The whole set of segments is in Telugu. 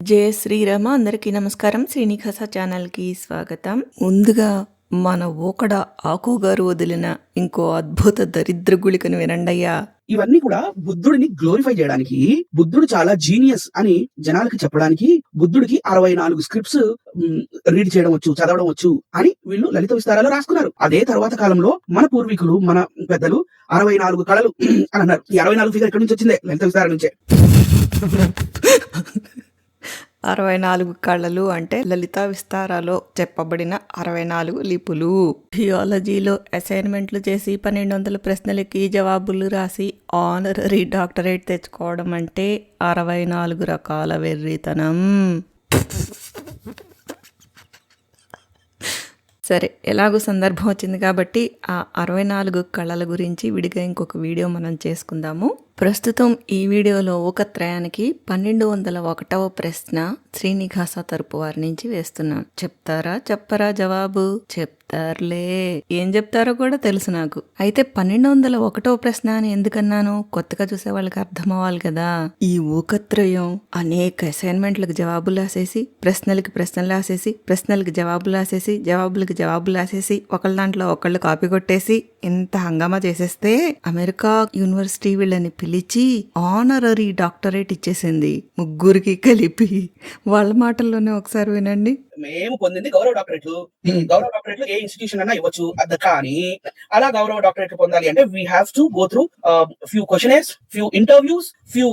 జయ శ్రీరామ అందరికీ నమస్కారం. శ్రీనివాస ఛానల్కి స్వాగతం. ముందుగా మన ఓకడ ఆకు గారు వదిలిన ఇంకో అద్భుత దరిద్ర గుళికను వినండయ్యా. ఇవన్నీ కూడా బుద్ధుడిని గ్లోరిఫై చేయడానికి బుద్ధుడు చాలా జీనియస్ అని జనాలకి చెప్పడానికి బుద్ధుడికి అరవై నాలుగు స్క్రిప్ట్స్ రీడ్ చేయడం వచ్చు చదవడం వచ్చు అని వీళ్ళు లలిత విస్తారాలు రాసుకున్నారు. అదే తర్వాత కాలంలో మన పూర్వీకులు మన పెద్దలు అరవై నాలుగు కళలు అని అన్నారు. ఈ అరవై నాలుగు ఫిగర్ ఎక్కడి నుంచి వచ్చిందే? లలిత విస్తారం నుంచే. అరవై నాలుగు కళలు అంటే లలిత విస్తారాలో చెప్పబడిన అరవై నాలుగు లిపులు. థియాలజీలో అసైన్మెంట్లు చేసి పన్నెండు వందల ప్రశ్నలకి జవాబులు రాసి ఆనరీ డాక్టరేట్ తెచ్చుకోవడం అంటే అరవై నాలుగు రకాల వెర్రితనం. సరే ఎలాగో సందర్భం వచ్చింది కాబట్టి ఆ అరవై నాలుగు కళల గురించి విడిగా ఇంకొక వీడియో మనం చేసుకుందాము. ప్రస్తుతం ఈ వీడియోలో ఒక త్రయానికి పన్నెండు వందల ఒకటవ ప్రశ్న శ్రీనివాస తరపు వారి నుంచి వేస్తున్నాం చెప్తారా? చెప్పరా? జవాబు? చెప్తారులే ఏం చెప్తారో కూడా తెలుసు నాకు. అయితే పన్నెండు వందల ఒకటో ప్రశ్న అని ఎందుకన్నాను? కొత్తగా చూసే వాళ్ళకి అర్థం అవ్వాలి కదా. ఈ ఊకత్రయం అనేక అసైన్మెంట్లకు జవాబులు రాసేసి ప్రశ్నలకి ప్రశ్నలు రాసేసి ప్రశ్నలకి జవాబులు రాసేసి జవాబులకి జవాబులు రాసేసి ఒకళ్ళ దాంట్లో ఒకళ్ళు కాపీ కొట్టేసి ఇంత హంగామా చేసేస్తే అమెరికా యూనివర్సిటీ వీళ్ళని పిలిచి ఆనరరీ డాక్టరేట్ ఇచ్చేసింది ముగ్గురికి కలిపి. వాళ్ళ మాటల్లోనే ఒకసారి వినండి. మేము పొందింది గౌరవ డాక్టరేట్లు. గౌరవ డాక్టరేట్లు ఏ ఇన్స్టిట్యూషన్ అన్నా ఇవ్వచ్చు. అది కానీ అలా గౌరవ డాక్టరేట్ పొందాలి అంటే we have to go through few questionnaires few interviews few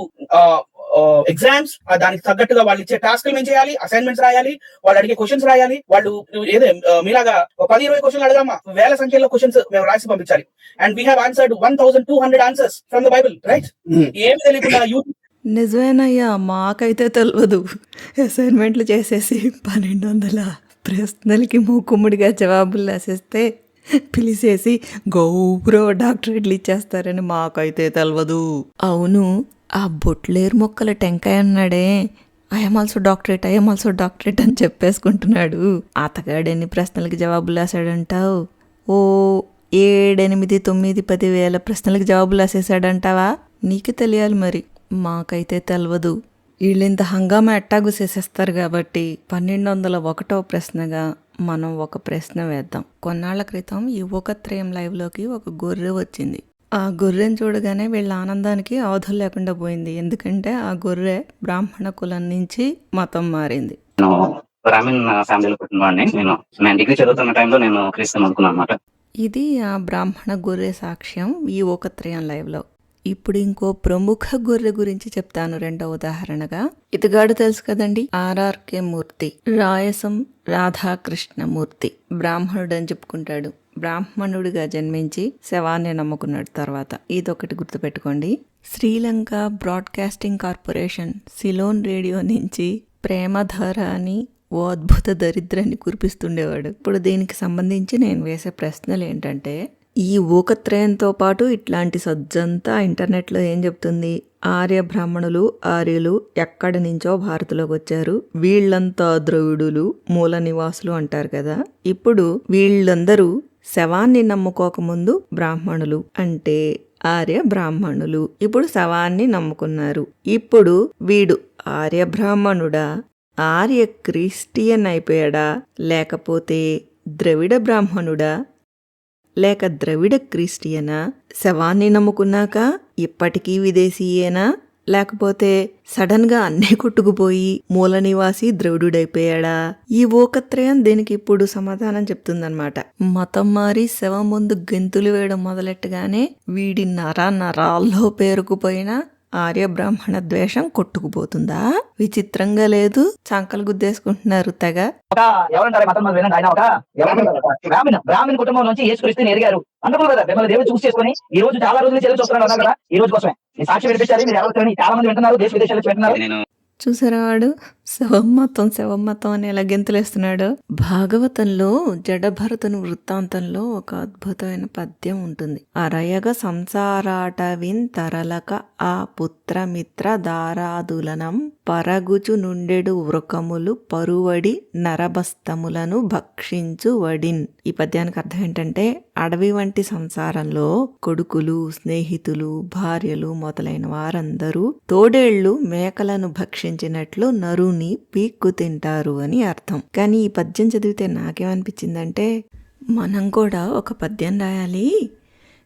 exams దానికి తగ్గట్టుగా వాళ్ళు ఇచ్చే టాస్క్ మేము చేయాలి? అసైన్మెంట్స్ రాయాలి. వాళ్ళు అడిగే క్వశ్చన్స్ రాయాలి. వాళ్ళు ఏదో uh, మీలాగా ఒక పది ఇరవై క్వశ్చన్లు అడగామా? వేల సంఖ్యలో క్వశ్చన్స్ మేము రాసి పంపించాలి. And we have answered one thousand two hundred answers from the Bible right ఏమి తెలియకుండా యూట్యూబ్ నిజమేనయ్యా మాకైతే తెలియదు అసైన్మెంట్లు చేసేసి పన్నెండు వందల ప్రశ్నలకి మూకుమ్ముడిగా జవాబులు రాసేస్తే పిలిచేసి గౌరవ డాక్టరేట్లు ఇచ్చేస్తారని మాకైతే తెలియదు అవును ఆ బొట్లేరు మొక్కల టెంకాయ అన్నాడే. I'm also doctorate I'm also doctorate అని చెప్పేసుకుంటున్నాడు. అతగాడు ఎన్ని ప్రశ్నలకి జవాబులు రాశాడంటావు? ఓ ఏడెనిమిది తొమ్మిది పది వేల ప్రశ్నలకు జవాబులు రాసేసాడంటావా నీకు తెలియాలి మరి. మాకైతే తెలియదు వీళ్ళింత హంగామా ఎట్టాగు చేసేస్తారు కాబట్టి పన్నెండు వందల ఒకటో ప్రశ్నగా మనం ఒక ప్రశ్న వేద్దాం. కొన్నాళ్ళ క్రితం ఈ యువకత్రయం లైవ్లోకి ఒక గొర్రె వచ్చింది. ఆ గొర్రెను చూడగానే వీళ్ళ ఆనందానికి అవధులు లేకుండా పోయింది. ఎందుకంటే ఆ గొర్రె బ్రాహ్మణ కులం నుంచి మతం మారింది. నేను బ్రాహ్మణ్ ఫ్యామిలీలో పుట్టిన వాడిని నేను నేను డిగ్రీ చదువుతున్న టైంలో నేను క్రీస్తు అనుకున్నాను అనమాట ఇది ఆ బ్రాహ్మణ గొర్రె సాక్ష్యం ఈ ఓకత్రయం లైవ్లో. ఇప్పుడు ఇంకో ప్రముఖ గొర్రె గురించి చెప్తాను రెండో ఉదాహరణగా. ఇతగాడు తెలుసు కదండి ఆర్ఆర్కే మూర్తి రాయసం రాధాకృష్ణమూర్తి. బ్రాహ్మణుడు అని చెప్పుకుంటాడు. బ్రాహ్మణుడిగా జన్మించి శవాన్ని నమ్ముకున్నాడు తర్వాత. ఇదొకటి గుర్తుపెట్టుకోండి. Sri Lanka broadcasting corporation Ceylon radio నుంచి ప్రేమధార అని ఓ అద్భుత దరిద్రాన్ని కురిపిస్తుండేవాడు. ఇప్పుడు దీనికి సంబంధించి నేను వేసే ప్రశ్నలు ఏంటంటే ఈ ఊకత్రయంతో పాటు ఇట్లాంటి సజ్జంతా ఇంటర్నెట్లో ఏం చెప్తుంది? ఆర్య బ్రాహ్మణులు ఆర్యులు ఎక్కడి నుంచో భారత్లోకి వచ్చారు. వీళ్ళంతా ద్రవిడులు మూల నివాసులు అంటారు కదా. ఇప్పుడు వీళ్ళందరూ శవాన్ని నమ్ముకోకముందు బ్రాహ్మణులు అంటే ఆర్య బ్రాహ్మణులు ఇప్పుడు శవాన్ని నమ్ముకున్నారు. ఇప్పుడు వీడు ఆర్య బ్రాహ్మణుడా? ఆర్య క్రిస్టియన్ అయిపోయాడా? లేకపోతే ద్రవిడ బ్రాహ్మణుడా? లేక ద్రవిడ క్రిస్టియనా? శవాన్ని నమ్ముకున్నాక ఇప్పటికీ విదేశీయేనా? లేకపోతే సడన్గా అన్నీ కొట్టుకుపోయి మూల నివాసి ద్రవిడుడైపోయాడా? ఈ ఓకత్రయం దీనికి ఇప్పుడు సమాధానం చెప్తుందన్నమాట. మతం మారి శవం ముందు గెంతులు వేయడం మొదలెట్టగానే వీడి నర నరాల్లో పేరుకుపోయిన ఆర్య బ్రాహ్మణ ద్వేషం కొట్టుకుపోతుందా? విచిత్రంగా లేదు? చంకలు గుద్దేసుకుంటున్నారు తెగ? బ్రాహ్మణ. బ్రాహ్మణ కుటుంబం నుంచి యేసు క్రీస్తుని ఎదిగారు అందుకు కదా మిమ్మల్ని దేవుడు చూస్ చేసుకొని ఈ రోజు చాలా రోజులు చెల్లి చూస్తున్నాడు కదా ఈ రోజు కోసమే. సాక్షి వినిపించాలి మీరు ఎవరు చాలా మంది వింటున్నారు దేశ విదేశాల నుంచి వింటున్నారు. నేను చూసారా వాడు? శవమ్మతం మతం మతం అని ఎలా గెంతులేస్తున్నాడు. భాగవతంలో జడభరతుని వృత్తాంతంలో ఒక అద్భుతమైన పద్యం ఉంటుంది. అరయగ సంసారాటవిన్ తరలక ఆ పుత్రమిత్ర దారాదులనం పరగుచు నుండెడు వృకములు పరువడి నరబస్తములను భక్షించు వడిన్. ఈ పద్యానికి అర్థం ఏంటంటే అడవి వంటి సంసారంలో కొడుకులు స్నేహితులు భార్యలు మొదలైన వారందరూ తోడేళ్ళు మేకలను భక్షి నరు నరుని పీక్కు తింటారు అని అర్థం. కానీ ఈ పద్యం చదివితే నాకేమనిపించిందంటే మనం కూడా ఒక పద్యం రాయాలి.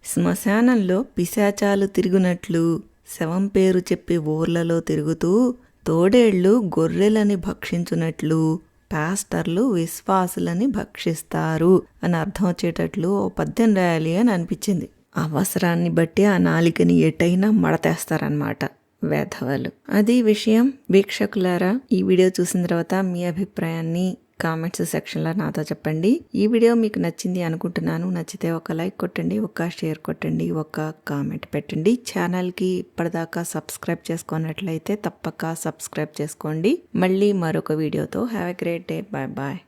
శ్మశానంలో పిశాచాలు తిరుగునట్లు శవం పేరు చెప్పి ఊర్లలో తిరుగుతూ తోడేళ్ళు గొర్రెలని భక్షించునట్లు పాస్టర్లు విశ్వాసులని భక్షిస్తారు అని అర్థం వచ్చేటట్లు ఓ పద్యం రాయాలి అని అనిపించింది. అవసరాన్ని బట్టి ఆ నాలికని ఎటైనా మడతేస్తారనమాట వేధవలు అది విషయం. వీక్షకులారా ఈ వీడియో చూసిన తర్వాత మీ అభిప్రాయాన్ని కామెంట్స్ సెక్షన్లో నాతో చెప్పండి. ఈ వీడియో మీకు నచ్చింది అనుకుంటున్నాను. నచ్చితే ఒక లైక్ కొట్టండి ఒక షేర్ కొట్టండి ఒక కామెంట్ పెట్టండి. ఛానల్కి ఇప్పటిదాకా సబ్స్క్రైబ్ చేసుకున్నట్లయితే తప్పక సబ్స్క్రైబ్ చేసుకోండి. మళ్ళీ మరొక వీడియోతో. Have a great day. Bye bye.